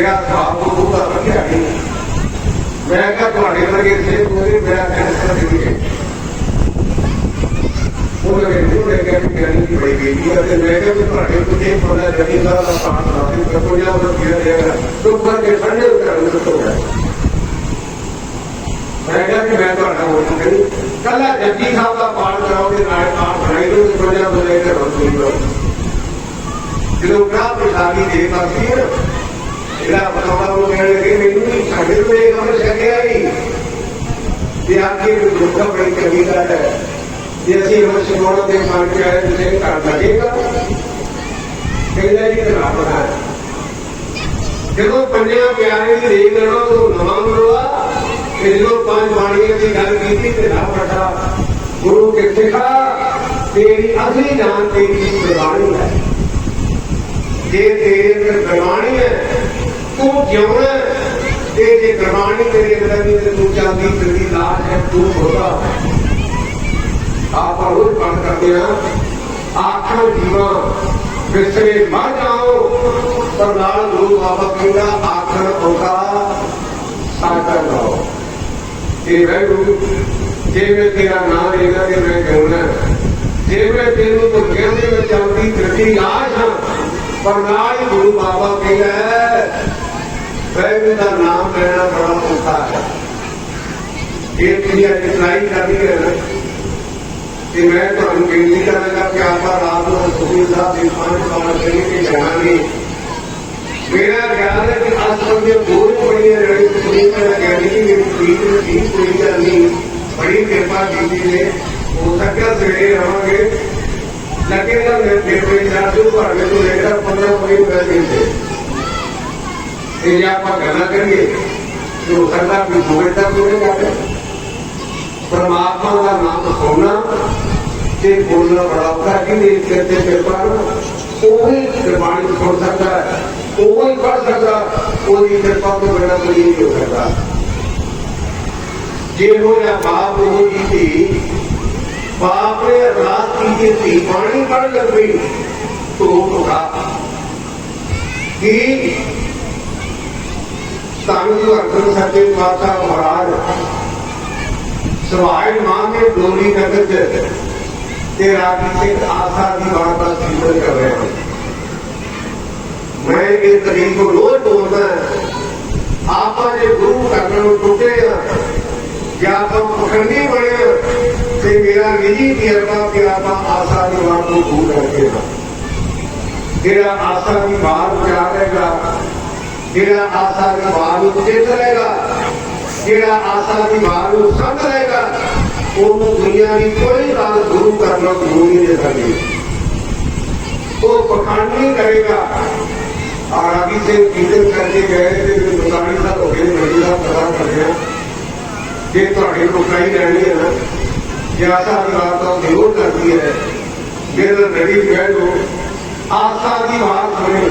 ਮੇਰਾ ਖਾਬ ਨੂੰ ਉਹਦਾ ਵਧੀਆ ਨਹੀਂ ਮੈਂ ਕਿਹਾ ਤੁਹਾਡੇ ਵਰਗੇ ਸੇਵ ਹੋਏ ਮੇਰਾ ਕੈਂਸਰ ਦੇ ਗਏ ਉਹ ਲਗੇ ਨੂੰ ਲੈ ਕੇ ਆਪਣੀ ਗੱਲ ਨਹੀਂ ਪਈ ਗਈ ਤੇ ਮੈਂ ਕਿਹਾ ਵੀ ਤੁਹਾਡੇ ਕੋਲ ਇਹ ਪਤਾ ਜਮੀਨਦਾਰ ਦਾ ਸਾਥ ਨਾ ਦੇ ਕੋਈ ਨਾ ਉਹ ਕਿਹਾ ਜਾਏਗਾ ਲੋਕਾਂ ਦੇ ਸਾਡੇ ਉੱਤੇ ਨੂੰ ਤੋਂ ਹੈ। ਮੈਂ ਕਿਹਾ ਕਿ ਮੈਂ ਤੁਹਾਡਾ ਹੋ ਚੁੱਕੀ ਕੱਲਾ ਜੱਜੀ ਸਾਹਿਬ ਦਾ ਪਾਠ ਕਰਾਓਗੇ ਨਾਲ ਆਪ ਬਣਾਈ ਨੂੰ ਕੋਈ ਨਾ ਬੁਲਾਏ ਤੇ ਰਸੂਲ ਜਦੋਂ ਗ੍ਰਾਹ ਪ੍ਰਸ਼ਾਦੀ ਦੇ ਤਾਂ ਫਿਰ خلاف خبر وہ کہنے لگے نہیں ہمیں تو یہ خبر چلے آئی یہ آپ کی دکھا بڑی قبیلہ ہے جیسی ہم سنوڑوں کے مار کے آئے، اسے کام لگے گا؟ کہیں خلاف رہا ہے جب کنیا پیارے کی دیکھ رہا تو نما مروا جو پانچ پانڈیوں کی گل کی تھی خلاف رکھا گرو کے سکھا، تیری اصلی جان تیری زبانی ہے یہ تیرے اندر زبانی ہے۔ ਤੂੰ ਜਿਉਣਾ ਹੈ, ਤੇ ਜੇ ਗੁਰਬਾਣੀ ਤੇਰੇ ਅੰਦਰ ਨਹੀਂ ਤੇ ਤੂੰ ਚੱਲਦੀ ਫਿਰਦੀ ਲਾਸ਼ ਹੈ ਤੂੰ ਹੋਦਾ ਆਪਾਂ ਉਹ ਬੰਦ ਕਰਦੇ ਹਾਂ ਆਖਾਂ ਜੀਵਾ ਵਿਸਰੇ ਮਰ ਜਾਓ ਪਰ ਨਾਲ ਗੁਰੂ ਬਾਬਾ ਕਹਿੰਦਾ ਆਖਰ ਹੋਗਾ ਸਾਡਾ ਲਾਓ ਇਹ ਵੈਗੁਰੂ ਜਿਵੇਂ ਤੇਰਾ ਨਾਮ ਲੈਣਾ ਤੇ ਮੈਂ ਕਹੂੰਗਾ ਮੈਂ ਤੈਨੂੰ ਦੁਨੀਆ ਦੇ ਵਿੱਚ ਆਉਂਦੀ ਫਿਰਦੀ ਲਾਸ਼ ਹਾਂ ਪਰ ਨਾਲ ਗੁਰੂ ਬਾਬਾ ਕਹਿੰਦਾ غیر کا نام لینا بڑا اوکھا ہے۔ ایک مجھے اٹلائی کرنی ہے کہ میں تو انگیزی کرنے کا کیا تھا رات اور سکون صاحب انسان کو شریف کی جہانی میرا خیال ہے کہ آج کل یہ دور پڑی ہے رڑی سکون میں کہنے کی میری پیٹ میں تین پوری کرنی بڑی کرپا کی نے ہو سکتا سویرے رہو گے۔ لگے گا میں دیکھ رہے چاہتے میں تو لے کر پندرہ پوری میں جی آپ گرنا کریے تو سکتا کوئی دو گھنٹہ تو نہیں پرماتما کا نام سننا بولنا بڑا اوکھا کہ نہیں کرتے پیپر وہی سن سکتا ہے وہی پڑھ سکتا وہی کرپا تو بنا کوئی نہیں ہو سکتا جی ہو یا باپ ہو تھی باپ نے رات کی جی تھی پانی پڑھ لگ گئی تو وہ کہا کہ ਸਾਨੂੰ ਅਰਜਨ ਸੱਚੇ ਮਾਤਾ ਮਹਾਰਾਜ ਸਵਾਈ ਮਾਂ ਕੇ ਡੋਰੀ ਨਗਰ ਚ ਤੇ ਰਾਗੀ ਸਿੰਘ ਆਸਾ ਦੀ ਬਾਤ ਦਾ ਸੀਵਨ ਕਰ ਰਹੇ ਹਾਂ ਮੈਂ ਇਹ ਤਰੀਕ ਨੂੰ ਰੋਜ਼ ਬੋਲਦਾ ਆਪਾਂ ਜੇ ਗੁਰੂ ਕਰਨ ਨੂੰ ਟੁੱਟੇ ਆ ਜਾਂ ਆਪਾਂ ਪਖੰਡੀ ਬਣੇ ਆ, ਤੇ ਮੇਰਾ ਨਿੱਜੀ ਤਜਰਬਾ ਕਿ ਆਪਾਂ ਆਸਾ ਦੀ ਬਾਤ ਨੂੰ ਦੂਰ ਰੱਖੇ ਹਾਂ ਜਿਹੜਾ ਆਸਾ ਦੀ ਬਾਤ ਵਿਚਾਰੇਗਾ ਜਿਹੜਾ ਆਸਾ ਦੀ ਬਾਤ ਨੂੰ ਚੇਤ ਰਹੇਗਾ ਜਿਹੜਾ ਆਸਾ ਦੀ ਬਾਤ ਨੂੰ ਸਮਝ ਲਏਗਾ, ਉਹਨੂੰ ਦੁਨੀਆ ਦੀ ਕੋਈ ਗੱਲ ਗੁਰੂ ਕਰਨਾ ਗੁਰੂ ਨਹੀਂ ਦੇ ਸਕਦੀ। ਉਹ ਪਖੰਡ ਨਹੀਂ ਕਰੇਗਾ। ਔਰ ਸੇ ਕੀਰਤਨ ਕਰਕੇ ਗਏ ਤੇ ਦੁਕਾਨੀ ਦਾ ਹੋ ਗਏ ਮੰਡੀ ਦਾ ਪਤਾ ਕਰਿਆ ਜੇ ਤੁਹਾਡੇ ਰੁਕਾਈ ਰਹਿਣੀ ਹੈ ਨਾ ਜੇ ਆਸਾ ਦੀ ਬਾਤ ਕਰਦੀ ਹੈ। ਮੇਰੇ ਨੜੀ ਕਹਿ ਦੋ ਆਸਾ ਦੀ ਬਾਤ ਸੁਣੇ।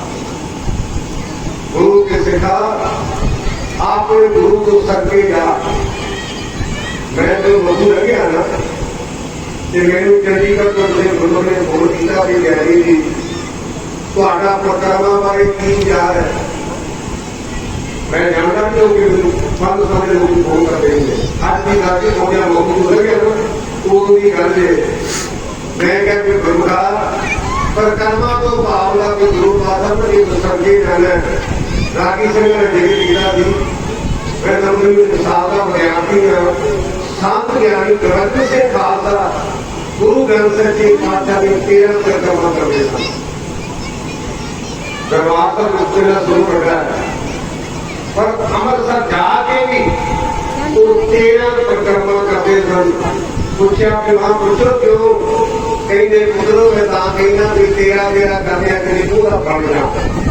ਲਗਿਆ ਗੁਰੂ ਕੇ ਸਿਖਾ, ਆਪੇ ਗੁਰੂ ਤੋਂ ਸਕੇ ਜਾ। ਮੈਂ ਤੇ ਮਗੂ ਲੱਗਿਆ ਤੇ ਮੈਨੂੰ ਚੰਡੀਗੜ੍ਹ ਤੋਂ ਦੇ ਗੁਰੂ ਨੇ ਫੋਨ ਕੀਤਾ ਵੀ ਗੈਰੀ ਜੀ ਤੁਹਾਡਾ ਪ੍ਰੋਗਰਾਮਾਂ ਬਾਰੇ ਕੀ ਵਿਚਾਰ ਹੈ? ਮੈਂ ਜਾਣਦਾ ਕਿ ਉਹ ਮੈਨੂੰ ਸਾਨੂੰ ਸਾਰੇ ਲੋਕ ਫੋਨ ਕਰਦੇ ਨੇ ਅੱਜ ਦੀ ਗੱਲ ਇਹ ਹੋ ਗਿਆ ਮਗੂ ਲੱਗਿਆ ਨਾ ਉਹ ਵੀ ਗੱਲ ਹੈ। ਮੈਂ ਕਿਹਾ ਕਿ ਗੁਰੂ ਪਰ ਕਰਮਾਂ ਤੋਂ ਭਾਵ ਲਾ ਕੇ ਗੁਰੂ ਪਾਦਮ ਨੇ ਸੰਗੇ ਜਾਣਾ ਰਾਗੀ ਸਿੰਘ ਨੇ ਜਿਹੜੀ ਲੀਲਾ ਦੀ ਮੈਂ ਤੁਹਾਨੂੰ ਮਿਸਾਲ ਦਾ ਵਿਦਿਆਰਥੀ ਹਾਂ ਸੰਤ ਗਿਆਨੀ ਗ੍ਰੰਥ ਸੇ ਖਾਲਸਾ, ਗੁਰੂ ਗ੍ਰੰਥ ਸਾਹਿਬ ਜੀ ਪਾਤਸ਼ਾਹ ਦੇ 13 ਕਰਮਾਂ ਕਰਦੇ ਸਨ। ਦਰਬਾਰ ਸਾਹਿਬ ਉੱਤੇ ਸ਼ੁਰੂ ਕਰਦਾ ਪਰ ਅੰਮ੍ਰਿਤਸਰ ਜਾ ਕੇ ਵੀ ਉਹ ਤੇਰਾ ਪਰਿਕਰਮਾ ਕਰਦੇ ਸਨ। ਪੁੱਛਿਆ ਕਿ ਮਾਂ, ਪੁੱਛੋ ਕਿਉਂ? ਕਹਿੰਦੇ ਪੁੱਤਰੋ ਮੈਂ ਤਾਂ ਕਹਿੰਦਾ ਵੀ ਤੇਰਾ ਮੇਰਾ ਕਰਨਿਆ ਕਿ ਪੂਰਾ ਬਣ ਜਾ।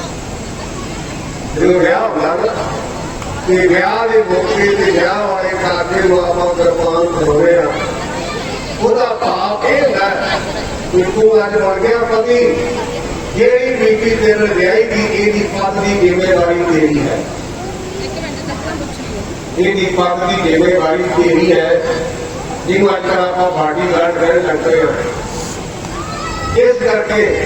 ਜਦੋਂ ਵਿਆਹ ਹੋਇਆ ਤੇ ਵਿਆਹ ਦੇ ਮੌਕੇ ਤੇ ਵਿਆਹ ਵਾਲੇ ਕਾਕੇ ਨੂੰ ਆਪਾਂ ਕੁਰਬਾਨ ਕਰੋਗੇ ਆ ਉਹਦਾ ਭਾਵ ਇਹ ਹੁੰਦਾ ਕਿ ਤੂੰ ਅੱਜ ਬਣ ਗਿਆ ਪਤੀ, ਜਿਹੜੀ ਬੀਬੀ ਤੇਰੇ ਵਿਆਹੀ ਦੀ ਇਹਦੀ ਪਤ ਦੀ ਜ਼ਿੰਮੇਵਾਰੀ ਤੇਰੀ ਹੈ। ਇਹਦੀ ਪਤ ਦੀ ਜ਼ਿੰਮੇਵਾਰੀ ਤੇਰੀ ਹੈ। ਜਿਹਨੂੰ ਅੱਜ ਆਪਾਂ ਬਾਡੀ ਗਾਰਡ ਰਹਿਣ ਲੱਗਦੇ ਹਾਂ ਇਸ ਕਰਕੇ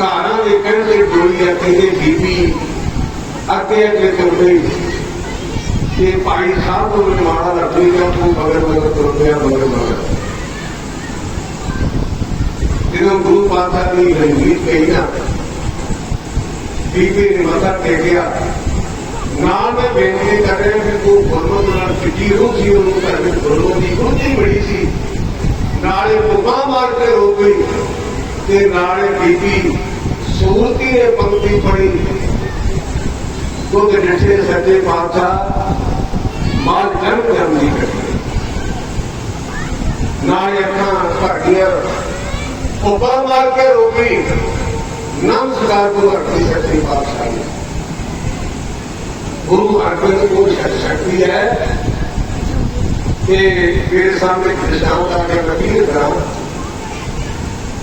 ਘਰਾਂ ਦੇ ਕਹਿੰਦੇ ਜੋੜੀ ਅੱਗੇ ਦੇ ਬੀਬੀ ਅੱਗੇ ਅੱਗੇ ਤੁਰਦੇ। ਕਿ ਭਾਈ ਸਾਹਿਬ ਨੂੰ ਵੀ ਮਾੜਾ ਲੱਗੀ ਤੂੰ ਮਗਰ ਮਗਰ ਤੁਰਦੇ ਆ, ਮਗਰ ਮਗਰ। ਜਦੋਂ ਗੁਰੂ ਪਾਤਸ਼ਾਹ ਦੀ ਰਣਜੀਤ ਕਹੀ ਨਾ, ਬੀਬੀ ਨੇ ਮੱਥਾ ਟੇਕਿਆ। ਨਾਲ ਮੈਂ ਬੇਨਤੀ ਕਰ ਰਿਹਾ ਕਿ ਤੂੰ ਗੁਰਮਤ ਨਾਲ ਸਿੱਧੀ ਰੂਹ ਸੀ, ਉਹਨੂੰ ਘਰ ਵਿੱਚ ਗੁਰਮਤ ਦੀ ਗੁਰਤੀ ਬੜੀ ਸੀ। ਨਾਲੇ ਪੁਕਾ ਮਾਰ ਕੇ ਰੋ ਗਈ। ਤੇ ਨਾਲੇ ਬੀਬੀ ਸੂਰਤੀ ਨੇ ਪੰਕਤੀ ਪੜੀ। ਉਹਦੇ ਡਿਠੇ ਸੱਚੇ ਪਾਤਸ਼ਾਹ ਮਾਲ ਜਨਮ ਜਨਮ ਦੀ ਕਰੀ ਨਾਲੇ ਅੱਖਾਂ ਭਰ ਗਈਆਂ ਮਾਰ ਕੇ ਰੋਕੀ ਗਈ ਨਮਸਕਾਰ ਗੁਰੂ ਅਰਜਨ ਸੱਚੇ ਪਾਤਸ਼ਾਹ ਗੁਰੂ ਅਰਜਨ ਕੋ ਸ਼ਕਤੀ ਹੈ। ਕਿ ਮੇਰੇ ਸਾਹਮਣੇ ਦ੍ਰਿਸ਼ਟਾਂਤ ਆ ਕੇ ਵਕੀਲ ਕਰਾਂ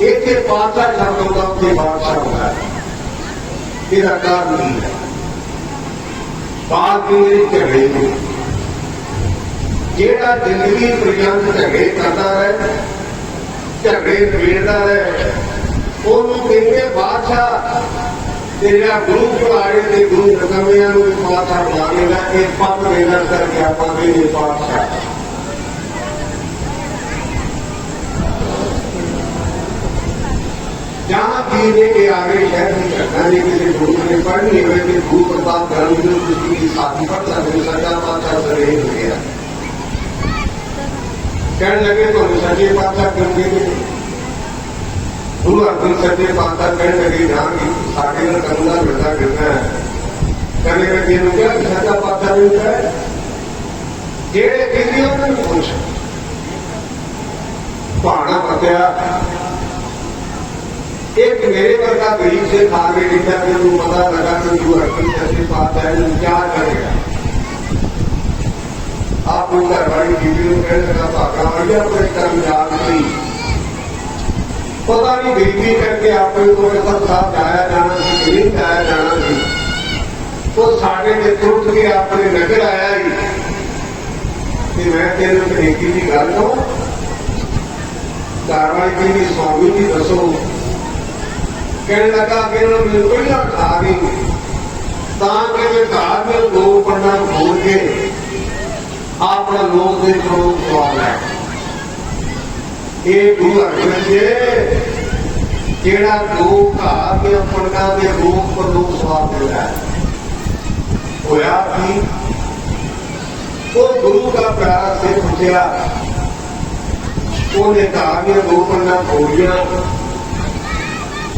ਇੱਥੇ ਪਾਤਸ਼ਾਹ ਸ਼ਬਦ ਆਉਂਦਾ, ਉੱਥੇ ਬਾਦਸ਼ਾਹ ਹੁੰਦਾ। ਹੈ ਇਹਦਾ ਕਾਰਨ ਕੀ ਹੈ? ਬਾਤ ਦੇ ਝਗੜੇ? ਜਿਹੜਾ ਜ਼ਿੰਦਗੀ ਪ੍ਰਯੰਤ ਝਗੜੇ ਕਰਦਾ ਰਹੇ ਝਗੜੇ ਨਵੇੜਦਾ ਰਹੇ ਉਹਨੂੰ ਕਹਿੰਦੇ ਬਾਦਸ਼ਾਹ ਤੇ ਜਿਹੜਾ ਗੁਰੂ ਘਰਾੜੇ ਦੇ ਗੁਰੂ ਰਕਮਿਆਂ ਨੂੰ ਵੀ ਪਾਤਸ਼ਾਹ ਬਣਾ ਲੈਣਾ ਇਹ ਪਦ ਦੇਣਾ ਕਰਕੇ ਆਪਾਂ ਕਹਿੰਦੇ جہاں پینے کے آگے شہر کی چٹانے کے لیے دھوپ میں پڑنے ہوئے کہ دھوپ اور بات گرم میں کسی کی ساتھی پڑتا ہے سجا پاتا سر ہو گیا کہنے لگے تو ہم سجے پاتا کر کے گے ہم اپنے سجے پاتا کہنے لگے، جہاں کی ساٹھے میں کندا بیٹا کرنا ہے۔ کہنے لگے، یہ مجھے سجا پاتا نہیں ہے جیڑے کے لیے پہنچ پہاڑا پتیا۔ ایک میرے گھر کا غریب سے کھا کہ پتا لگا کہ جو رقم ہے کیا کرے گا۔ آپ کو گھر والی بیوی کو کہنے لگا پاکا نہیں۔ پتا نہیں غریبی کر کے آپ کو سب ساتھ جایا جانا سی نہیں جایا جانا سی تو ساڑھے کے ترت کے آپ نے نظر آیا ہی۔ کہ میں تیرے ایک ہی گل ہوں کاروائی کی سوگی کی جی، دسو۔ ਕਹਿਣ ਲੱਗਾ ਕਿ ਇਹਨਾਂ ਨੂੰ ਮੈਨੂੰ ਪਹਿਲਾਂ ਖਾ ਨਹੀਂ ਤਾਂ ਕਿ ਮੈਂ ਘਰ ਵਿੱਚ ਦੋ ਪੰਡਾ ਖੋਲ ਕੇ ਆਪਣਾ ਲੋਕ ਦੇ ਕੋਲੋਂ ਸਵਾਲ ਹੈ ਇਹ ਗੁਰੂ ਅਰਜਨ ਜੀ, ਜਿਹੜਾ ਦੋ ਘਰ ਦੇ ਪੰਡਾ ਦੇ ਰੂਪ ਪਰ ਲੋਕ ਸਵਾਲ ਦਿੰਦਾ ਹੈ। ਹੋਇਆ ਕਿ? ਉਹ ਗੁਰੂ ਦਾ ਪਿਆਰ ਸੇ ਪੁੱਛਿਆ, ਉਹਨੇ ਘਰ ਕਿ ਦੋ ਪੰਡਾ ਖੋਲੀਆਂ।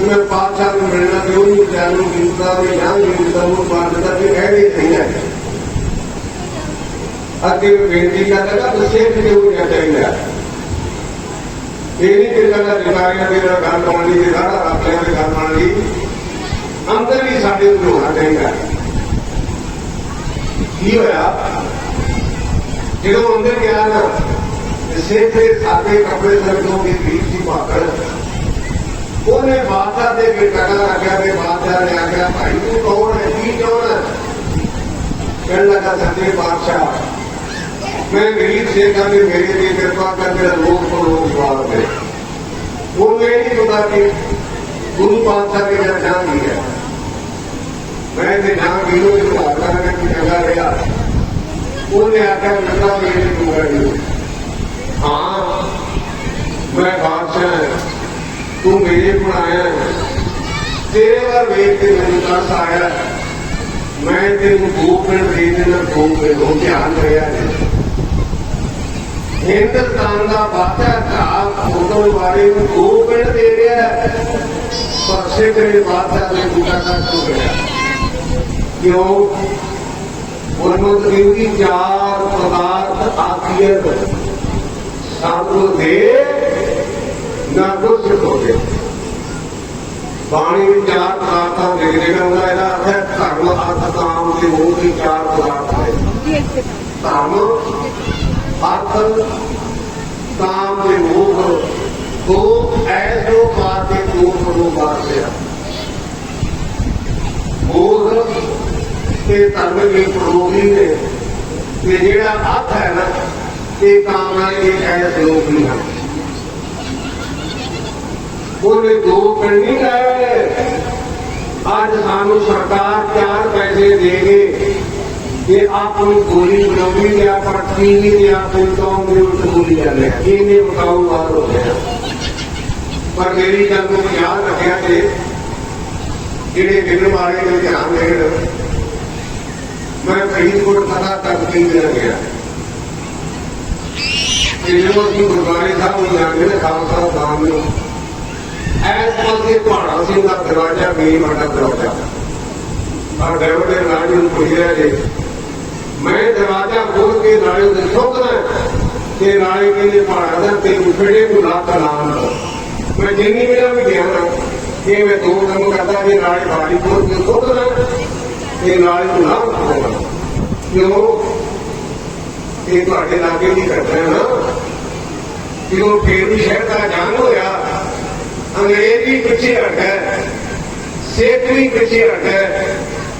ਮੈਂ ਪਾਤਸ਼ਾਹ ਨੂੰ ਮਿਲਣਾ ਤੇ ਉਹਨੂੰ ਜਾਣੂ ਕੀਤਾ ਵੀ ਜਾਂ ਵੀ ਦਮੂ ਬਾਦ ਦਾ ਵੀ ਕਹਿ ਨਹੀਂ ਸਹੀ ਅੱਗੇ ਬੇਨਤੀ ਕਰਦਾ ਕਿ ਸੇਠ ਦੇ ਹੋ ਚਾਹੀਦਾ ਇਹ ਨਹੀਂ ਕਿ ਕਹਿੰਦਾ ਜਿਕਾਰੀਆਂ ਦੇ ਨਾਲ ਗੱਲ ਪਾਉਣੀ ਤੇ ਸਾਰਾ ਰਾਤਿਆਂ ਦੇ ਗੱਲ ਪਾਉਣੀ ਅੰਦਰ ਹੀ ਸਾਡੇ ਨੂੰ ਹੋਣਾ ਚਾਹੀਦਾ ਕੀ ਹੋਇਆ? ਜਦੋਂ ਅੰਦਰ ਗਿਆ ਨਾ ਸੇਠ ਦੇ ਸਾਡੇ ਕੱਪੜੇ ਸਰਦੋਂ ਦੀ ਭੀੜ ਸੀ ਪਾਕੜ ਉਹਨੇ ਬਾਦਸ਼ਾਹ ਦੇ ਕੇ ਟਕਾ ਰੱਖਿਆ ਤੇ ਬਾਦਸ਼ਾਹ ਨੇ ਆਖਿਆ, ਭਾਈ ਤੂੰ ਕੌਣ ਹੈ? ਕੀ ਚਾਹੁੰਦਾ ਕਹਿਣ ਲੱਗਾ ਸੱਚੇ ਬਾਦਸ਼ਾਹ ਮੈਂ ਗਰੀਬ ਸੇਖਾਂ ਦੇ ਮੇਰੇ ਤੇ ਕਿਰਪਾ ਕਰ ਲੋਕ ਤੋਂ ਲੋਕ ਸਵਾਲ ਦੇ। ਉਹ ਇਹ ਨਹੀਂ ਪਤਾ ਕਿ ਗੁਰੂ ਪਾਤਸ਼ਾਹ ਦੇ ਜਿਹੜਾ ਜਾਣ ਹੀ ਹੈ। ਮੈਂ ਤੇ ਨਾ ਗਿਰੋ ਦੇ ਘਰ ਕਰਾਂਗੇ ਕਿ ਚੰਗਾ ਰਿਹਾ। ਉਹਨੇ ਆਖਿਆ, ਮਿੱਤਰਾ ਮੇਰੇ ਨੂੰ ਗੜੀ ਹਾਂ, ਮੈਂ ਬਾਦਸ਼ਾਹ ਤੂੰ ਮੇਰੇ ਕੋਲ ਆਇਆ ਤੇਰੇ ਵੱਲ ਵੇਖ ਕੇ ਮੈਨੂੰ ਤਰਸ ਆਇਆ ਮੈਂ ਤੈਨੂੰ ਦੋ ਪਿੰਡ ਦੇ ਦੇਣਾ ਦੋ ਪਿੰਡ ਹੋ ਧਿਆਨ ਰਿਹਾ ਹਿੰਦੁਸਤਾਨ ਦਾ ਬਾਦਸ਼ਾਹ ਘਾ ਉਦੋਂ ਬਾਰੇ ਨੂੰ ਦੋ ਪਿੰਡ ਦੇ ਰਿਹਾ ਪਰ ਸਿੱਖੇ ਬਾਦਸ਼ਾਹ ਦੇ ਬੂਟਾ ਕੱਟ ਹੋ। ਗਿਆ ਕਿਉਂ? ਉਹਨੂੰ ਤਰੀਕੀ ਚਾਰ ਪਦਾਰਥ ਆਖੀਅਤ ਸਭ ਦੇ ਨਾ ਕੁਝ ਹੋਵੇ। ਬਾਣੀ ਵਿੱਚ ਚਾਰ ਪਦਾਰਥਾਂ ਦੇ ਜਿਹੜਾ ਹੁੰਦਾ ਇਹਦਾ ਅਰਥ ਹੈ ਧਰਮ, ਅਰਥ ਕਾਮ ਤੇ ਮੋਹ ਦੀ ਚਾਰ ਪਦਾਰਥ ਹੈ ਧਰਮ, ਅਰਥ ਕਾਮ ਤੇ ਮੋਹ ਦੋ ਐਸੋ ਮਾਰ ਕੇ ਨੂੰ ਮਾਰਦੇ ਆ। ਮੋਹ ਤੇ ਧਰਮ ਦੇ ਪ੍ਰੋਗੀ ਨੇ। ਤੇ ਜਿਹੜਾ ਅਰਥ ਹੈ ਨਾ, ਇਹ ਕਾਮਨਾ ਇਹ ਐਸੇ ਲੋਕ ਨਹੀਂ ਹਨ ਉਹਨੇ ਦੋ ਪਿੰਡ ਨਹੀਂ ਲਾਏ ਅੱਜ ਸਾਨੂੰ ਸਰਕਾਰ ਚਾਰ ਪੈਸੇ ਦੇ ਗਏ ਕਿ ਆਪ ਨੂੰ ਗੋਲੀ ਬਣਾਉਣੀ ਤੇ ਆਪ ਟੀਵੀ ਤੇ ਆਪ ਨੂੰ ਕੌਮ ਦੇ ਉੱਤੇ ਬੋਲੀ ਜਾਂਦੇ ਆ ਇਹਨੇ ਬਤਾਉ ਵਾਰ ਹੋ ਗਿਆ। ਪਰ ਮੇਰੀ ਗੱਲ ਨੂੰ ਯਾਦ ਰੱਖਿਆ ਕਿ ਜਿਹੜੇ ਬਿਗੜ ਵਾਲੇ ਨੇ ਧਿਆਨ ਦੇਣ, ਮੈਂ ਫਰੀਦਕੋਟ ਪਤਾ ਤੱਕ ਕੀ ਗਿਆ। ਕਿ ਜਦੋਂ ਅਸੀਂ ਗੁਰਦੁਆਰੇ ਸਾਹਿਬ ਨੂੰ ਜਾਂਦੇ ਨੇ, ਖਾਲਸਾ ਦਾਮ ਨੂੰ ਐਸ ਪਾਸੇ ਤੁਹਾਡਾ ਸੀ ਦਾ ਦਰਵਾਜ਼ਾ ਵੀ ਵੱਡਾ ਦਰਵਾਜ਼ਾ। ਆ ਡਰਾਈਵਰ ਦੇ ਨਾਲ ਨੂੰ ਪੁੱਛਿਆ ਜੀ। ਮੈਂ ਦਰਵਾਜ਼ਾ ਖੋਲ ਕੇ ਨਾਲੇ ਦੇ ਠੋਕਦਾ ਤੇ ਨਾਲੇ ਕਹਿੰਦੇ ਪਹਾੜਾ ਦਾ ਤੇ ਉਫੜੇ ਨੂੰ ਲੱਤ ਲਾਉਣ ਮੈਂ ਜਿੰਨੀ ਮੇਰਾ ਵੀ ਗਿਆ ਨਾ ਕਿ ਮੈਂ ਦੋ ਕੰਮ ਕਰਦਾ ਵੀ ਨਾਲੇ ਬਾੜੀ ਖੋਲ ਕੇ ਠੋਕਦਾ ਤੇ ਨਾਲੇ ਨੂੰ ਨਾ ਠੋਕਦਾ ਕਿਉਂ? ਇਹ ਤੁਹਾਡੇ ਲਾਗੇ ਦੀ ਕਰਦਾ ਨਾ। ਜਦੋਂ ਫੇਰ ਵੀ ਸ਼ਹਿਰ ਦਾ ਜਾਣ ਹੋਇਆ। ਅੰਗਰੇਜ਼ ਵੀ ਪਿੱਛੇ ਹਟ ਗਏ ਸਿੱਖ ਵੀ ਪਿੱਛੇ ਹਟ ਗਏ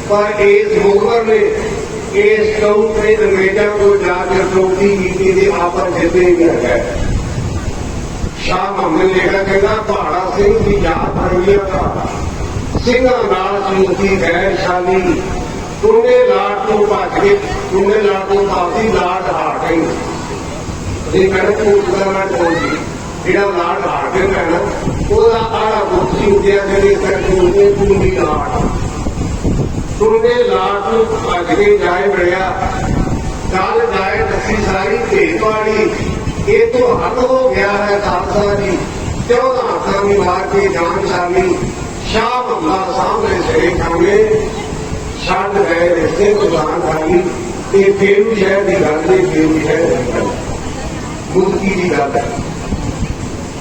ਪਰ ਇਸ ਮੁਖਬਰ ਨੇ ਇਸ ਕੌਮ ਤੇ ਅੰਗਰੇਜ਼ਾਂ ਕੋਲ ਜਾ ਕੇ ਚੌਕੀ ਕੀਤੀ ਤੇ ਆਪਸ ਜਿੱਤੇ ਵੀ ਹਟ ਗਏ। ਸ਼ਾਹ ਮੁਹੰਮਦ ਲੇਖਾ ਕਹਿੰਦਾ ਪਹਾੜਾ ਸਿੰਘ ਦੀ ਯਾਦ ਰਵੀਆ ਦਾ ਸਿੰਘਾਂ ਨਾਲ ਸੀ ਗੈਰ ਸ਼ਾਲੀ। ਟੁੰਡੇ ਲਾਟ ਤੋਂ ਭੱਜ ਕੇ ਟੁੰਡੇ ਲਾਟ ਤੋਂ ਭਾਤੀ ਲਾਟ ਹਾਰ ਗਈ। ਇਹ ਕਹਿੰਦਾ ਕੋਟ ਦਾ ਮੈਂ ਕੋਲ ਜਿਹੜਾ ਲਾੜ ਹਾਰ ਕੇ ਨਾ ਉਹਦਾ ਆੜਾ ਗੁੱਸੀ ਉੱਡਿਆ ਜਿਹੜੇ ਕਰਕੇ ਉਹਨੇ ਪੂਰੀ ਲਾੜ। ਤੁਰਦੇ ਲਾਟ ਨੂੰ ਭੱਜ ਕੇ ਜਾਏ ਬੜਿਆ ਕਾਲ ਜਾਏ ਦਸੀ ਸਾਰੀ ਭੇਟ ਇਹ ਤੋਂ ਹੱਦ ਹੋ ਗਿਆ ਹੈ ਖਾਲਸਾ ਜੀ 14 ਹੱਥਾਂ ਮਾਰ ਕੇ ਜਾਨ ਸ਼ਾਮੀ ਸ਼ਾਹ ਬੰਦਾ ਸਾਹਮਣੇ ਸਰੇ ਖਾਂਗੇ ਛੱਡ ਗਏ ਰਿਸ਼ਤੇ ਗੁਜ਼ਾਰ ਖਾਲੀ। ਤੇ ਫੇਰੂ ਸ਼ਹਿਰ ਦੀ ਗੱਲ ਨਹੀਂ ਫੇਰੂ ਸ਼ਹਿਰ ਦੀ ਗੱਲ। ਮੁਕਤੀ ਦੀ ਗੱਲ ਹੈ।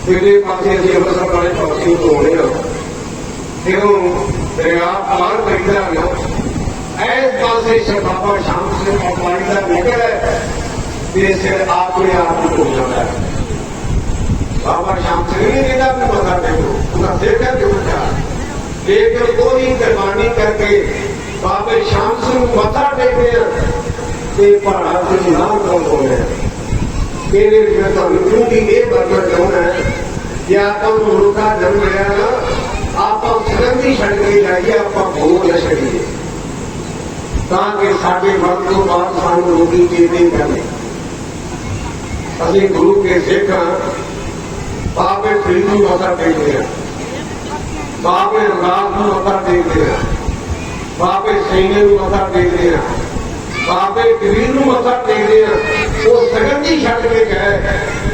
ਤੇਰੇ ਪਾਸੇ ਅਸੀਂ ਅੰਮ੍ਰਿਤਸਰ ਵਾਲੇ ਪਾਸੇ ਤੋਂ ਆਉਣੇ ਆ ਇਹਨੂੰ ਦਰਿਆ ਪਾਰ ਪੈਂਦਾ ਨਾ ਐਸ ਪਾਸੇ ਸੇ ਬਾਬਾ ਸ਼ਾਮ ਸਿੰਘ ਪਾਣੀ ਦਾ ਨਿਕਲ ਹੈ, ਤੇ ਸਿਰ ਆਪਣੇ ਆਪ ਨੂੰ ਹੋ ਜਾਂਦਾ ਹੈ। ਬਾਬਾ ਸ਼ਾਮ ਸਿੰਘ ਨੇ ਇਹਦਾ ਵੀ ਮਜ਼ਾ ਦੇਖੋ, ਉਹਦਾ ਸਿਰ ਕਰਕੇ ਉੱਠਾ ਲੇਕਿਨ ਕੋਈ ਕੁਰਬਾਨੀ ਕਰਕੇ ਬਾਬੇ ਸ਼ਾਮ ਸਿੰਘ ਨੂੰ ਮੱਥਾ ਟੇਕਦੇ ਆ, ਤੇ ਪਹਾੜਾਂ ਦੇ ਨਾਮ ਕੋਲ ਹੋਏ ਆ ਇਹਦੇ ਵਿੱਚ ਤੁਹਾਨੂੰ ਕਿਉਂਕਿ ਇਹ ਬਰਕਤ ਚਾਹੁੰਦਾ ਹੈ? ਕਿ ਆਪਾਂ ਨੂੰ ਗੁਰੂ ਦਾ ਜਨਮ ਮਿਲਿਆ ਨਾ ਆਪਾਂ ਸਰੰਦੀ ਛੱਡ ਕੇ ਜਾਈਏ ਆਪਾਂ ਭੋਗ ਨਾ ਛੱਡੀਏ ਤਾਂ ਕਿ ਸਾਡੇ ਮਨ ਤੋਂ ਬਾਅਦ ਸਾਨੂੰ ਰੋਗੀ ਚੇਤੇ ਕਰੇ ਅਸੀਂ ਗੁਰੂ ਕੇ ਸਿੱਖ ਹਾਂ ਬਾਬੇ ਫਰੀਦ ਨੂੰ ਮੱਥਾ ਟੇਕਦੇ ਹਾਂ ਬਾਬੇ ਰਗਾਸ ਨੂੰ ਮੱਥਾ ਟੇਕਦੇ ਹਾਂ ਬਾਬੇ ਸੈਨੇ ਨੂੰ ਮੱਥਾ ਟੇਕਦੇ ਹਾਂ ਬਾਬੇ ਕਬੀਰ ਨੂੰ ਮੱਥਾ ਟੇਕਦੇ ਆ ਉਹ ਸਗੰਧੀ ਛੱਡ ਕੇ ਗਏ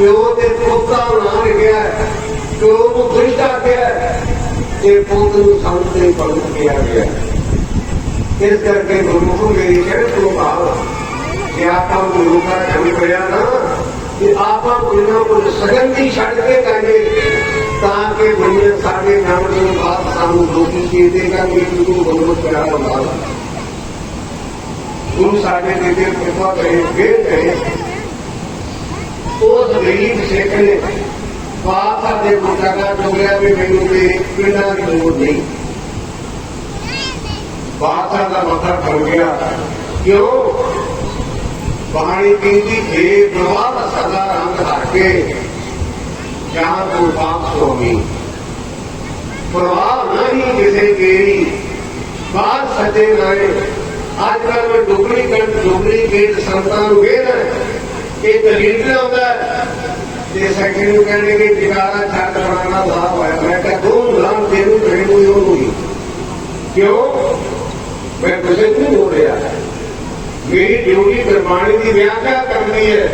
ਪਿਓ ਦੇ ਪੁੱਤਾਂ ਨੂੰ ਨਾਂ ਲਿਖਿਆ ਪਿਓ ਨੂੰ ਦੁਸ਼ਟ ਆਖਿਆ ਤੇ ਪੁੱਤ ਨੂੰ ਸੰਤ ਦੇ ਭਗਤ ਕਿਹਾ ਗਿਆ ਇਸ ਕਰਕੇ ਗੁਰਮੁਖ ਮੇਰੀ ਸ਼ਰਤ ਤੋਂ ਭਾਵ ਕਿ ਆਪਾਂ ਗੁਰੂ ਦਾ ਜਨਮ ਕਰਿਆ ਨਾ ਕਿ ਆਪਾਂ ਕੋਈ ਨਾ ਕੋਈ ਸਗੰਧੀ ਛੱਡ ਕੇ ਕਰਾਂਗੇ ਤਾਂ ਕਿ ਦੁਨੀਆ ਸਾਡੇ ਨਾਮ ਤੋਂ ਬਾਅਦ ਸਾਨੂੰ ਲੋਕੀ ਦੇ ਦੇਗਾ ਕਿ ਗੁਰੂ ਗੁਰਮੁਖ ਪਿਆਰ ਹੁੰਦਾ ਗੁਰੂ ਸਾਡੇ ਦੇ ਦਿਲ ਕਿਰਪਾ ਕਰੇ ਫੇਰ ਕਰੇ ਉਸ ਗਰੀਬ ਸਿੱਖ ਨੇ। ਬਾਪ ਸਾਡੇ ਮੁੰਡਾ ਦਾ ਵੀ ਮੈਨੂੰ ਤੇ ਪਿੰਡਾਂ ਦੀ ਲੋੜ ਨਹੀਂ। ਬਾਦਸ਼ਾਹ ਦਾ ਮੱਥਾ ਫੜ ਗਿਆ। ਕਿਉਂ? ਬਾਣੀ ਕਹਿੰਦੀ ਜੇ ਪ੍ਰਵਾਹ ਸਦਾ ਰੰਗ ਹਰ ਕੇ ਜਾਂ ਤੂੰ ਪਾਪ ਸੋਮੀ ਪ੍ਰਵਾਹ ਨਹੀਂ ਕਿਸੇ ਕੀ ਬਾਹਰ ਸੱਚੇ ਰਹੇ ਅੱਜ ਕੱਲ ਮੈਂ ਡੁਗਰੀ ਕੰਡ ਡੁਗਰੀ ਗੇਟ ਸੰਤਾਂ ਨੂੰ ਵੇਦ ਇਹ ਦਲੀਲ ਆਉਂਦਾ ਹੈ। ਤੇ ਸੈਕਟਰੀ ਨੂੰ ਕਹਿੰਦੇ ਕਿ ਟਿਕਾਣਾ ਛੱਡ ਬਣਾਉਣਾ ਲਾਭ ਹੋਇਆ। ਮੈਂ ਕਿਹਾ, ਦੋ ਗੁਲਾਮ ਦੇ ਨੂੰ ਤੇਰੇ ਹੋਈ ਕਿਉਂ? ਮੈਂ ਕਿਸੇ ਨਹੀਂ ਬੋਲ ਰਿਹਾ। ਮੇਰੀ ਡਿਊਟੀ ਗੁਰਬਾਣੀ ਦੀ ਵਿਆਖਿਆ ਕਰਨੀ ਹੈ।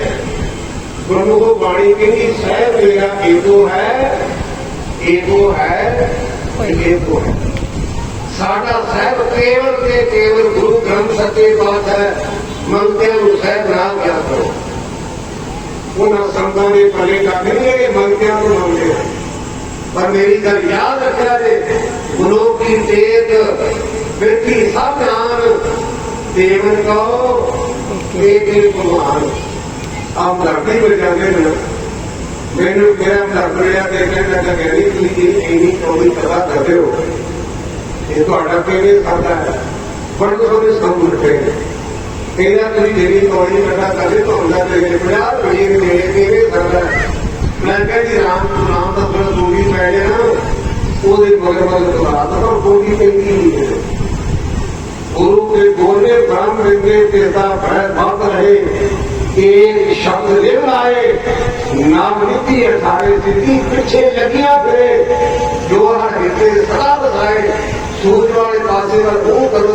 ਗੁਰਮੁਖੋ ਬਾਣੀ ਕਹਿੰਦੀ ਸਹਿਬ ਮੇਰਾ ਏਕੋ ਹੈ। ਏਕੋ ਹੈ ਏਕੋ ਹੈ। ਸਾਡਾ ਸਹਿਬ ਕੇਵਲ ਤੇ ਕੇਵਲ ਗੁਰੂ ਗ੍ਰੰਥ ਸੱਚੇ ਬਾਤ ਹੈ। ਮੰਤਿਆਂ ਨੂੰ ਸਹਿਬ ਨਾ ਗਿਆ ਕਰੋ ਉਹਨਾਂ ਸੰਤਾਂ ਦੇ ਭਲੇ ਕਰਦੇ ਨੇ, ਇਹ ਨੂੰ ਮੰਗਦੇ ਆ ਪਰ ਮੇਰੀ ਗੱਲ ਯਾਦ ਰੱਖਿਆ ਜੇ ਗੁਰੂ ਕੀ ਤੇਜ ਬਿਰਤੀ ਸਭ ਨਾਮ ਦੇਵਨ ਕੋ ਏਕੇ ਭਗਵਾਨ। ਆਪ ਲੜਦੇ ਬਣ ਜਾਂਦੇ ਨੇ। ਮੈਨੂੰ ਮੇਰਾ ਲੱਗ ਰਿਹਾ ਤੇ ਕਹਿੰਦਾ ਕਿ ਕਹਿੰਦੀ ਤੁਸੀਂ ਇੰਨੀ ਚੌੜੀ ਕਥਾ ਕਰਦੇ ਹੋ ਇਹ ਤੁਹਾਡਾ ਕਿਹੜੇ ਸਾਡਾ ਹੈ ਬੜੇ ਸੋਹਣੇ ਸੰਗਤ ਉੱਠੇ ਇਹਦਾ ਤੁਸੀਂ ਜਿਹੜੀ ਚੌੜੀ ਕਥਾ ਕਰਦੇ ਤਾਂ ਹੁੰਦਾ ਤੇ 50 ਰੁਪਏ ਦੇ ਨੇੜੇ ਕਿਹੜੇ ਸਾਡਾ ਮੈਂ ਕਹਿੰਦੀ ਰਾਮ ਨੂੰ ਨਾਮ ਦਾ ਬੜਾ ਦੂਰੀ ਪੈ ਗਿਆ ਨਾ ਉਹਦੇ ਮਗਰ ਮਗਰ ਤੁਰਾ ਤਾਂ ਬੋਲੀ ਪੈਂਦੀ ਨਹੀਂ ਹੈ ਗੁਰੂ ਕੇ ਬੋਲੇ ਬ੍ਰਹਮ ਵਿੰਦੇ ਤੇ ਦਾ ਭੈ ਬਾਤ ਰਹੇ ਇਹ ਸ਼ਬਦ ਦੇ ਲਾਏ ਨਾਮ ਨੀਤੀ ਅਠਾਰੇ ਸਿੱਧੀ ਪਿੱਛੇ ਲੱਗਿਆ ਫਿਰੇ ਜੋ ਹਰ ਤੇ ਸਦਾ ਬਸਾਏ ਸੂਰਜ ਵਾਲੇ ਪਾਸੇ ਵੱਲ ਉਹ ਕਰੋਗੇ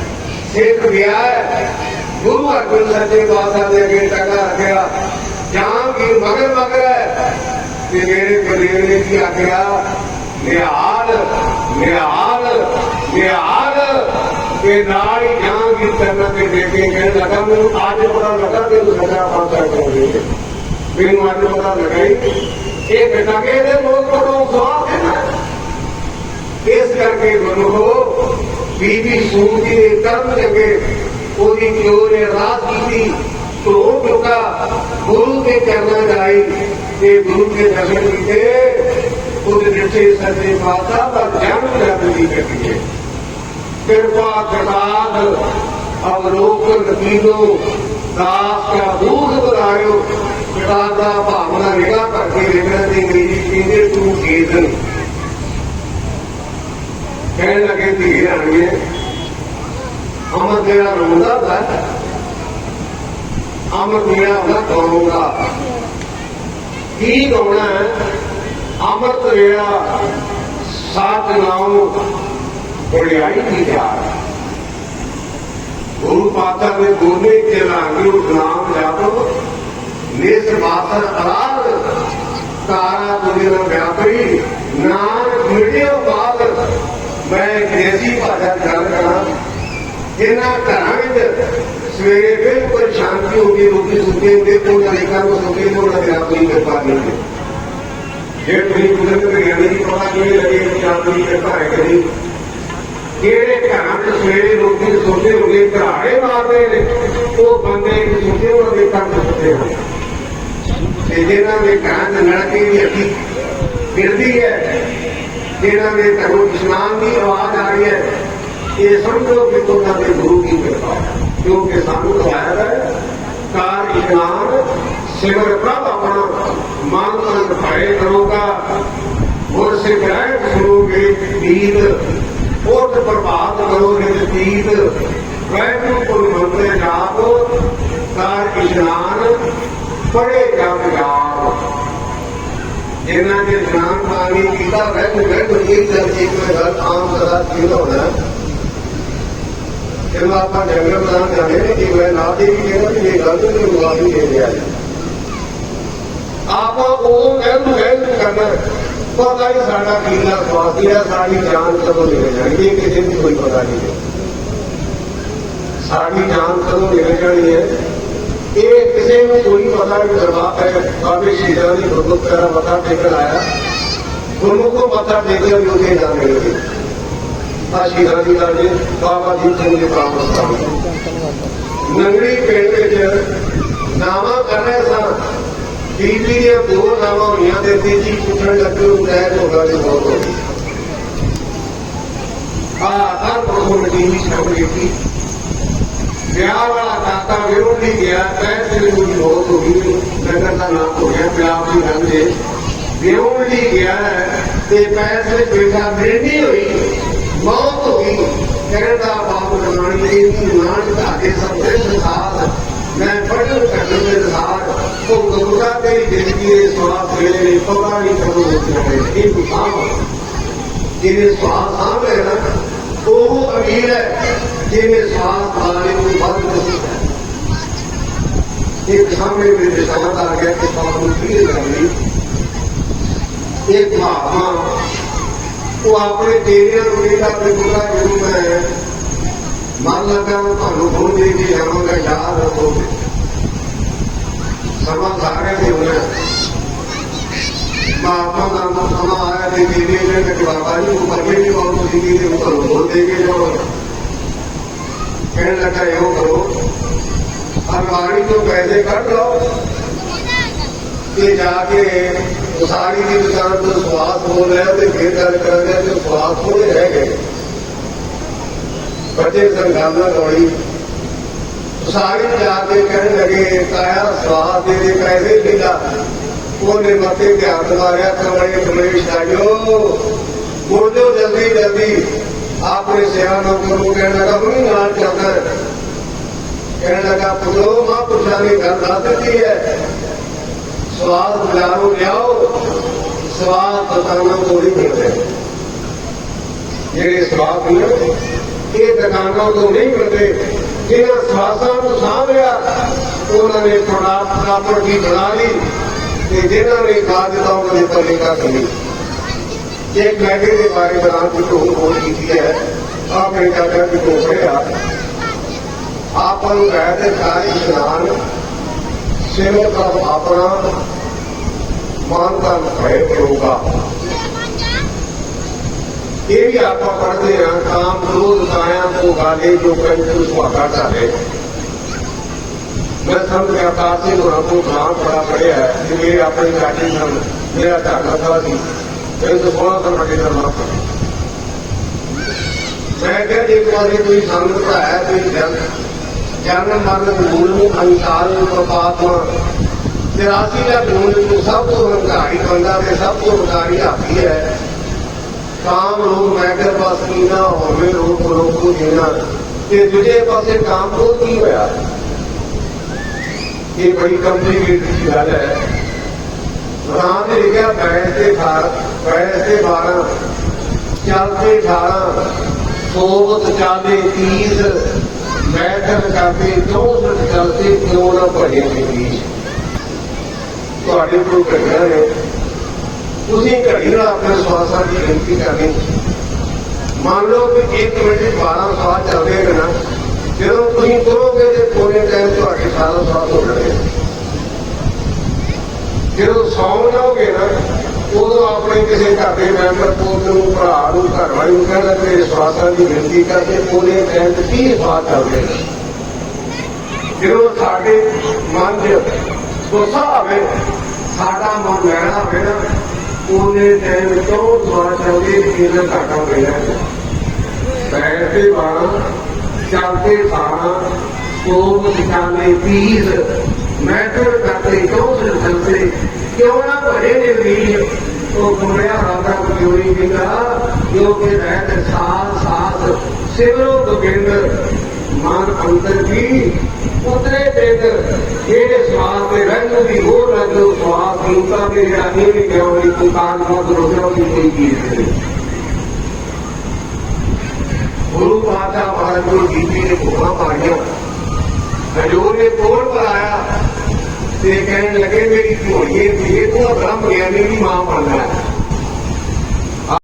ਸਿੱਖ ਗਿਆ ਗੁਰੂ ਅਰਜਨ ਸੱਚੇ ਪਾਤਸ਼ਾਹ ਦੇ ਅੱਗੇ ਟਕਾ ਰੱਖਿਆ। ਜਾਂ ਕੀ ਮਗਰ ਮਗਰ ਹੈ। ਤੇ ਮੇਰੇ ਗੁਰਦੇਵ ਨੇ ਕੀ ਆਖਿਆ? ਨਿਹਾਲ ਨਿਹਾਲ ਨਿਹਾਲ। ਤੇ ਨਾਲ ਹੀ ਜਾਂ ਕੀ ਕਰਨਾ ਤੇ ਦੇਖੇ ਕਹਿਣ ਲੱਗਾ ਮੈਨੂੰ ਅੱਜ ਪਤਾ ਲੱਗਾ ਕਿ ਤੂੰ ਸੱਚਾ ਪਾਤਸ਼ਾਹ ਕੋਲ ਮੈਨੂੰ ਅੱਜ ਪਤਾ ਲੱਗਾ ਹੀ। ਇਹ ਬਿਟਾਕੇ ਦੇ ਲੋਕ ਕੋਲੋਂ ਸਵਾਲ ਹੈ ਇਸ ਕਰਕੇ ਮਨੁੱਖੋ ਬੀਬੀ ਸੂਰ ਦੇ ਕਰਮ ਜਗੇ ਉਹਦੀ ਪਿਓ ਨੇ ਰਾਤ ਕੀਤੀ ਧੋ ਚੁੱਕਾ ਗੁਰੂ ਦੇ ਚਰਨਾਂ ਜਾਈ ਤੇ ਗੁਰੂ ਦੇ ਦਰਸ਼ਨ ਕੀਤੇ। ਉਹਦੇ ਦਿੱਤੇ ਸੱਚੇ ਪਾਤਸ਼ਾਹ ਦਾ ਜਨਮ ਜਗਦੀ ਕੱਟੀਏ ਕਿਰਪਾ ਕਟਾਦ ਅਵਲੋਕਨ ਨਤੀਨੋ ਦਾਸ ਕਾ ਦੂਖ ਬਦਾਇਓ ਕਿਤਾਬ ਦਾ ਭਾਵਨਾ ਨਿਗਾਹ ਕਰਕੇ ਲਿਖਣਾ ਦੀ ਅੰਗਰੇਜ਼ੀ ਦੇ ਤੂੰ کہنے لگے کہ یہ آئیے امر میرا رونا تھا امر میرا اپنا کروں گا ٹھیک ہونا ہے امرت میرا سات ناؤں بڑی آئی کی جائے گرو پاتا نے دونوں کے راگیوں نام یادو نیس پاتر اراد تارا دنیا ویاپری نام ویڈیو بات ਮੈਂ ਦੇਸੀ ਭਾਸ਼ਾ ਚ ਗੱਲ ਕਰਾਂ। ਜਿਨ੍ਹਾਂ ਘਰਾਂ ਵਿੱਚ ਸਵੇਰੇ ਬਿਲਕੁਲ ਸ਼ਾਂਤੀ ਹੋ ਗਈ ਰੋਟੀ ਸੁੱਤੇ ਹੁੰਦੇ ਕੋਈ ਅਨੇਕਾਂ ਨੂੰ ਸੁੱਤੇ ਉਹਨਾਂ ਦੇ ਆਪਣੀ ਕਿਰਪਾ ਨਹੀਂ ਹੈ ਜੇ ਤੁਸੀਂ ਕੁਦਰਤ ਦੇ ਗਿਆਨ ਦੀ ਪਤਾ ਕਿਵੇਂ ਲੱਗੇ ਕਿ ਆਪਣੀ ਕਿਰਪਾ ਹੈ ਕਿ ਨਹੀਂ ਘਰਾਂ ਚ ਸਵੇਰੇ ਰੋਟੀ ਸੁੱਤੇ ਹੁੰਦੇ ਘਰਾੜੇ ਮਾਰਦੇ ਨੇ, ਉਹ ਬੰਦੇ ਸੁੱਤੇ ਉਹਨਾਂ ਦੇ ਕੰਮ ਸੁੱਤੇ ਹੁੰਦੇ ਤੇ ਜਿਹਨਾਂ ਦੇ ਘਰਾਂ ਚ ਨਲਕੇ ਦੀ ਅੱਖੀ ਗਿਰਦੀ ਹੈ ਜਿਹਨਾਂ ਦੇ ਘਰੋਂ ਇਸਲਾਮ ਦੀ ਆਵਾਜ਼ ਆ ਰਹੀ ਹੈ। ਇਹ ਸਮਝੋ ਕਿ ਉਹਨਾਂ ਦੇ ਗੁਰੂ ਦੀ ਕਿਰਪਾ ਕਿਉਂਕਿ ਸਾਨੂੰ ਕਹਾਇਆ ਹੈ, ਕਾਰ ਇਸ਼ਨਾਨ ਸਿਮਰ ਪ੍ਰਭ ਆਪਣਾ, ਮਨ ਤਨ ਭਏ ਕਰੋਗਾ। ਹੋਰ ਸਿਮਰੈ ਸੁਣੋਗੇ, ਗੀਤ ਉਠ ਪ੍ਰਭਾਤ ਕਰੋਗੇ ਗੀਤ ਵੈਗੁਰੂ ਕੋਲ ਮੰਤਰ ਜਾਪ ਕਾਰ ਇਸ਼ਨਾਨ ਪੜੇ ਜਪ ਜਾਪ ਜਿਨ੍ਹਾਂ ਨੇ ਇਸ਼ਨਾਨ ਪਾਣੀ ਕੀਤਾ ਵੈਗੁਰੂ ਵੈਗੁਰੂ ਇਹ ਤਾਂ ਇੱਕ ਗੱਲ ਆਮ ਸਦਾ ਕੀ ਹੋਣਾ ਜਦੋਂ ਆਪਾਂ ਜੰਗਲ ਬਣਾ ਜਾਂਦੇ ਨੇ ਕਿ ਮੈਂ ਨਾ ਦੇ ਵੀ ਕਹਿੰਦਾ ਕਿ ਇਹ ਗਲਤ ਨਹੀਂ ਮੁਆਫੀ ਦੇ ਰਿਹਾ ਆਪਾਂ ਉਹ ਵੈਗੁਰੂ ਵੈਗੁਰੂ ਕਰਨਾ ਪਤਾ ਹੀ ਸਾਡਾ ਕੀਲਾ ਸਵਾਸੀ ਹੈ ਸਾਡੀ ਜਾਨ ਕਦੋਂ ਨਿਕਲ ਜਾਣੀ ਇਹ ਕਿਸੇ ਨੂੰ ਕੋਈ ਪਤਾ ਨਹੀਂ ਹੈ ਸਾਡੀ ਜਾਨ ਕਦੋਂ ਨਿਕਲ ਜਾਣੀ ਹੈ ਇਹ کہ کسی کوئی پتا جواب ہے۔ کانگریس کی جانی بھگوت کا پتا دے آیا۔ دونوں کو پتا دے کر یوں جانے لگے۔ آشی بابا جی کو یہ کام رکھتا ہوں نگڑی پیڑ کے ناما کرنے سن بی پی دیا دو ناما ہوئی دیتی جی پوچھنے لگے وہ غیر ہوگا جو بہت ہوگی آ ہر پرسوں نے ٹی وی چھپ گئی ਵਿਆਹ ਵਾਲਾ ਕਾਕਾ ਵਿਰੋਧ ਨਹੀਂ ਗਿਆ। ਪੈਸੇ ਦੀ ਕੋਈ ਬਹੁਤ ਹੋ ਗਈ। ਨਗਰ ਦਾ ਨਾਮ ਹੋ ਗਿਆ ਪੰਜਾਬ ਦੀ ਰੰਗ ਦੇ ਵਿਰੋਧ ਨਹੀਂ ਗਿਆ ਤੇ ਪੈਸੇ ਬੇਟਾ ਮਿਲਣੀ ਹੋਈ, ਮੌਤ ਹੋ ਗਈ। ਕਰਨ ਦਾ ਬਾਪ ਜਨਾਨੀ ਦੀ ਨਾਨ ਧਾਗੇ ਸਭ ਦੇ ਸੰਸਾਰ ਮੈਂ ਪੜ੍ਹਨ ਕਰਨ ਦੇ ਸਾਰ ਉਹ ਗੁਰੂਆ ਤੇਰੀ ਜ਼ਿੰਦਗੀ ਦੇ ਸਵਾਸ ਵੇਲੇ ਨੇ ਪਤਾ ਨਹੀਂ ਕਦੋਂ ਹੋਣਾ ਇਹ ਮੁਸਾਮ ਜਿਹਨੇ ਸਵਾਸ ਸਾਹਮਣੇ ਨਾ تو وہ امیر ہے جنہیں ساتھ لانے کو بند نہیں ایک سامنے میرے ساتھ آ گیا کہ بابو پیر گاندھی ایک مہاتما وہ اپنے ڈیریا کو دیکھا اپنے گرا گرو میں من لگا تمہیں بول دے گی ہم کا یاد رکھو۔ گے سمجھ آ گئے ਦਾ ਨਾਮ ਸਮਾਂ ਆਇਆ ਤੇ ਤੇਰੇ ਨੇ ਕਿ ਬਾਬਾ ਜੀ ਉਹ ਪਰਮੇ ਦੀ ਬਾਤ ਸੀ ਕਿ ਉਹ ਤੁਹਾਨੂੰ ਹੁਣ ਦੇ ਕੇ ਜਾਓ ਕਹਿਣ ਲੱਗਾ ਇਹੋ ਕਰੋ ਅਲਮਾਰੀ ਤੋਂ ਪੈਸੇ ਕੱਢ ਲਓ ਤੇ ਜਾ ਕੇ ਉਸਾਰੀ ਦੀ ਦੁਕਾਨ ਤੋਂ ਸਵਾਦ ਹੋ ਰਿਹਾ ਤੇ ਫੇਰ ਗੱਲ ਕਰਾਂਗੇ ਤੇ ਸਵਾਦ ਥੋੜੇ ਰਹਿ ਗਏ ਬੱਚੇ ਸੰਗਾਨਾ ਦੌੜੀ ਉਸਾਰੀ ਨੂੰ ਜਾ ਕੇ ਕਹਿਣ وہ نعمتیں کے ہاتھ تھا بڑے کمرے شاہیوں بولو جلدی جلدی۔ آپ نے سیاحوں کو کہنے لگا منہ نال چل کر کہنے لگا پتو ماں پرشانی گھر دس دیتی ہے؟ سواد بلارو لیاؤ سواد دکانوں کو نہیں ملتے جہے سواد نے یہ دکانوں کو نہیں ملتے جنہیں سواسا کو سانپ لیا انہوں نے پراپر کی بنا لی۔ کہ جنہوں نے باجتا انہوں نے طریقہ کمی ایک میٹر کے بارے میں آپ کو بول کی ہے آپ نے کیا کہا کہ دوسرے آپ آپ گئے ساری شنان سیو کا اپنا مان کا بھائی ہوگا یہ بھی آپ پڑھتے ہیں کام روز کایا کو گالے جو کہیں اس کو ہٹا ਮੈਂ ਸਮਝ ਗਿਆ ਕਾਸੀ ਨੂੰ ਆਪੋ ਖਾਨ ਬੜਾ ਪੜਿਆ ਹੈ ਕਿ ਮੇਰੇ ਆਪਣੇ ਚਾਚੇ ਸਨ ਮੇਰਾ ਢਾਕਾ ਥਾ ਸੀ। ਇਹ ਤਾਂ ਸੋਹਣਾ ਸਨ ਦਾ ਮਾਪ ਮੈਂ ਕਿਹਾ ਜੇ ਕੋਈ ਕੋਈ ਸੰਗਤ ਹੈ ਕੋਈ ਜਨ ਜਨ ਮਰਨ ਮੂਲ ਨੂੰ ਅੰਕਾਰ ਨੂੰ ਪ੍ਰਪਾਤਮਾ ਤੇਰਾਸੀ ਦਾ ਗੁਣ ਨੂੰ ਸਭ ਤੋਂ ਹੰਕਾਰੀ ਬੰਦਾ ਤੇ ਸਭ ਤੋਂ ਹੰਕਾਰੀ ਹਾਥੀ ਹੈ। ਕਾਮ ਰੋਗ ਮੈਗਰ ਬਸ ਨਾ ਹੋਵੇ, ਰੋਗ ਰੋਗੂ ਦੇਣਾ। ਤੇ ਦੂਜੇ ਪਾਸੇ ਕਾਮ ਕੋ ਕੀ ਹੋਇਆ? ਇਹ ਬੜੀ ਕੰਪਲੀਕੇਟਡ ਗੱਲ ਹੈ ਰਾਮ ਨੇ ਲਿਖਿਆ ਬੈਠ ਤੇ 18 ਬੈਠ ਤੇ 12 ਚੱਲ ਤੇ 18 ਸੋਵਤ ਚਾਲੇ 30 ਬੈਠਣ ਕਰਦੇ 64 ਚਲਤੇ ਕਿਉਂ ਨਾ ਭਰੇ ਜੀ ਤੁਹਾਡੇ ਕੋਲ ਘੜੀਆਂ ਨੇ ਤੁਸੀਂ ਘੜੀ ਨਾਲ ਆਪਣੇ ਸਵਾਸਾਂ ਦੀ ਗਿਣਤੀ ਕਰਨੀ ਮੰਨ ਲਓ ਕਿ 1 ਮਿੰਟ 'ਚ 12 ਸਵਾਸ ਚੱਲਦੇ ਨੇ ਨਾ ਜਦੋਂ ਤੁਸੀਂ ਕਰੋਗੇ ਤੇ ਪੂਰੇ ਟਾਈਮ ਤੁਹਾਡੇ ਸਾਰਾ ਸਵਾਸ ਹੋ ਜਾਣਗੇ ਜਦੋਂ ਸੌਂ ਜਾਓਗੇ ਨਾ, ਉਦੋਂ ਆਪਣੇ ਕਿਸੇ ਘਰ ਦੇ ਮੈਂਬਰ ਪੁੱਤ ਨੂੰ, ਭਰਾ ਨੂੰ ਘਰ ਵਾਲੀ ਨੂੰ ਕਹਿੰਦਾ ਮੇਰੇ ਸਵਾਸਾਂ ਦੀ ਗਿਣਤੀ ਕਰਕੇ ਪੂਰੇ ਟਾਈਮ 'ਚ 30 ਸਵਾਸ ਚੱਲਦੇ ਜਦੋਂ ਸਾਡੇ ਮਨ 'ਚ ਸੋਸਾ ਆਵੇ, ਸਾਡਾ ਮਨ ਲੈਣਾ ਹੋਵੇ ਨਾ ਉਹਨੇ ਟਾਈਮ ਤੋਂ ਸਵਾਸ ਚੱਲਦੇ ਕਿੰਨਾ ਘਾਟਾ ਹੋ ਗਿਆ ਬੈਠਦੇ ਬਾਣਾ ਚੱਲਦੇ ਬਾਣਾ ਸੋਮ ਨਿਕਾਲੇ ਪੀਰ। ਮੈਂ ਤਾਂ ਕਰਤੇ ਕਿਉਂ ਸੰਸੇ ਕਿਉਂ ਨਾ ਭਰੇ ਨੇ ਵੀਰ? ਉਹ ਗੁਰਿਆ ਰਾਧਾ ਕਿਉਂ ਨਹੀਂ ਕਹਿੰਦਾ ਜੋ ਕਿ ਰਹਿਤ ਸਾਥ ਸਾਥ ਸਿਵਰੋ ਗੋਬਿੰਦ, ਮਨ ਅੰਦਰ ਉਤਰੇ ਦੇਦ ਜਿਹੜੇ ਸਵਾਸ ਦੇ ਰੰਗ ਦੀ ਹੋਰ ਰੰਗ, ਸਵਾਸ ਲੋਕਾਂ ਦੇ ਰਾਹੀ ਵੀ ਕਿਉਂ ਨਹੀਂ ਪੁਕਾਰ ਮੋਦ ਦੀ ਕੋਈ ਚੀਜ਼ گرو پاتا تھا مہاراج کو جی پی نے بوا ماریا ہزور نے توڑ پر آیا کہنے لگے میری گھوڑیے یہ تو برہم گیانی کی ماں بن رہا ہے